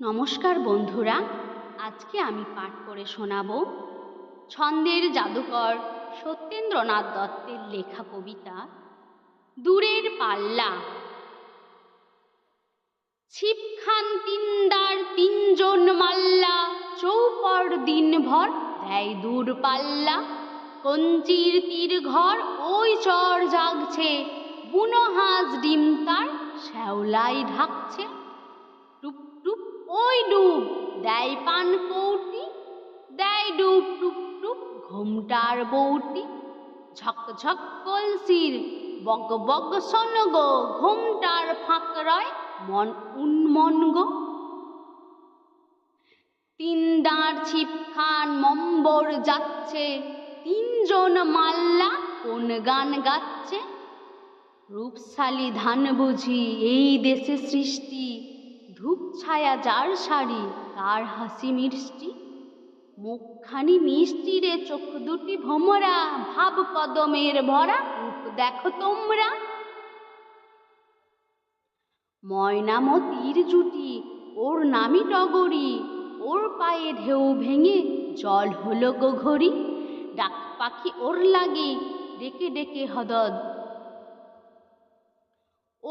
নমস্কার বন্ধুরা, আজকে আমি পাঠ করে শোনাব ছন্দের জাদুকর সত্যেন্দ্রনাথ দত্তের লেখা কবিতা, দূরের পাল্লা। ছিপখান তিনদার তিনজন মাল্লা, চৌপর দিনভর দেয় দূর পাল্লা। কঞ্চির তীর ঘর ওই চর জাগছে, বুনো হাঁস ডিম তার শ্যাওলাই ঢাকছে। ওই ডুব। দেয় পান কৌটি, দেয় ডুব টুপ টুপ ঘুমটার বৌটি। ঝক ঝক কলসির বক বক শোন গো, ঘুমটার ফাঁক রয় মন উন্মন গো। তিন দাঁড় ছিপ খান মম্বর যাচ্ছে, তিনজন মাল্লা কোন গান গাচ্ছে। রূপশালী ধান বুঝি এই দেশে সৃষ্টি ধূপ ছায়া যার শাড়ি, তার হাসি মিষ্টি। মুখখানি মিষ্টি রে চোখ দুটি ভোমরা, ভাব কদমের ভরা রূপ দেখো তোমরা। ময়নামতির জুটি, ওর নামি টগরি, ওর পায়ে ঢেউ ভেঙে জল হলো গো ঘড়ি। ডাক পাখি ওর লাগে, ডেকে ডেকে হদদ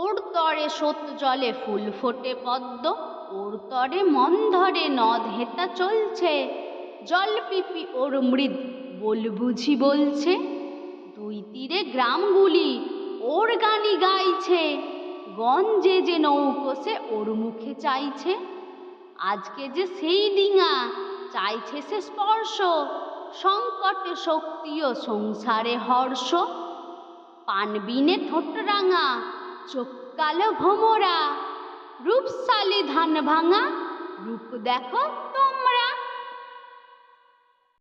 ওর তরে সোত জলে ফুল ফোটে পদ্ম, ওর তরে মন ধরে নদ হেতা চলছে। জল পিপি ওর মৃদ, বল বুঝি বলছে। দুই তীরে গ্রামগুলি ওর গানি গাইছে। গঞ্জে যে নৌকোসে ওর মুখে চাইছে। আজকে যে সেই ডিঙা, চাইছে সে স্পর্শ। সংকটে শক্তি ও সংসারে হর্ষ। পানবিনে ঠোঁট রাঙা চোখ কালো ভোমরা রূপশালী ধান ভাঙা রূপ দেখো তোমরা